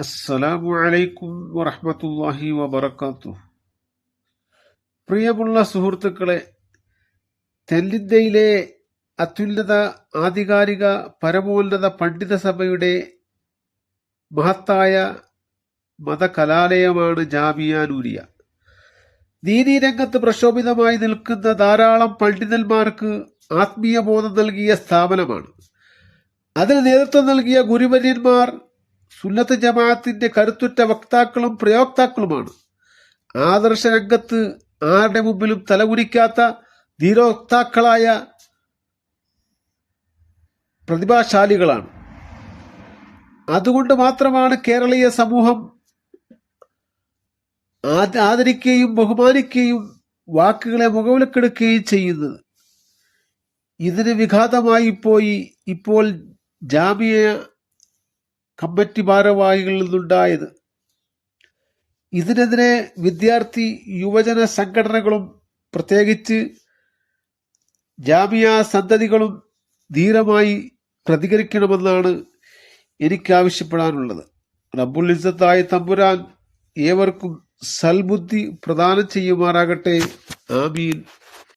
അസ്സലാമു അലൈക്കും വറഹ്മത്തുള്ളാഹി വബറകാതുഹു പ്രിയമുള്ള സുഹൃത്തുക്കളെ തെല്ലിന്തയിലെ അത്യുന്നത ആധികാരിക പരമോന്നത പണ്ഡിത സഭയുടെ മഹത്തായ മതകലാലയമാണ് ജാമിയ നൂരിയ ദീനീ രംഗത്ത് പ്രക്ഷോഭിതമായി നിൽക്കുന്ന ധാരാളം പണ്ഡിതന്മാർക്ക് ആത്മീയ ബോധം നൽകിയ സ്ഥാപനമാണ്. അതിന് നേതൃത്വം നൽകിയ ഗുരുവര്യന്മാർ സുന്നത്ത് ജമാഅത്തിന്റെ കരുത്തുറ്റ വക്താക്കളും പ്രയോക്താക്കളുമാണ്. ആദർശ രംഗത്ത് ആരുടെ മുമ്പിലും തലകുനിക്കാത്ത ധീരോക്താക്കളായ പ്രതിഭാശാലികളാണ്. അതുകൊണ്ട് മാത്രമാണ് കേരളീയ സമൂഹം ആദ- ആദരിക്കുകയും ബഹുമാനിക്കുകയും വാക്കുകളെ മുഖവിലക്കെടുക്കുകയും ചെയ്യുന്നത്. ഇതിന് വിഘാതമായി പോയി ഇപ്പോൾ ജാമിയ കമ്മിറ്റി ഭാരവാഹികളിൽ നിന്നുണ്ടായത് ഇതിനെതിരെ വിദ്യാർത്ഥി യുവജന സംഘടനകളും പ്രത്യേകിച്ച് ജാമിയ സന്തതികളും ധീരമായി പ്രതികരിക്കണമെന്നാണ് എനിക്ക് ആവശ്യപ്പെടാനുള്ളത് റബ്ബുൽ ഇസ്സത്തായ തമ്പുരാൻ ഏവർക്കും സൽബുദ്ധി പ്രദാനം ചെയ്യുമാറാകട്ടെ. ആമീൻ.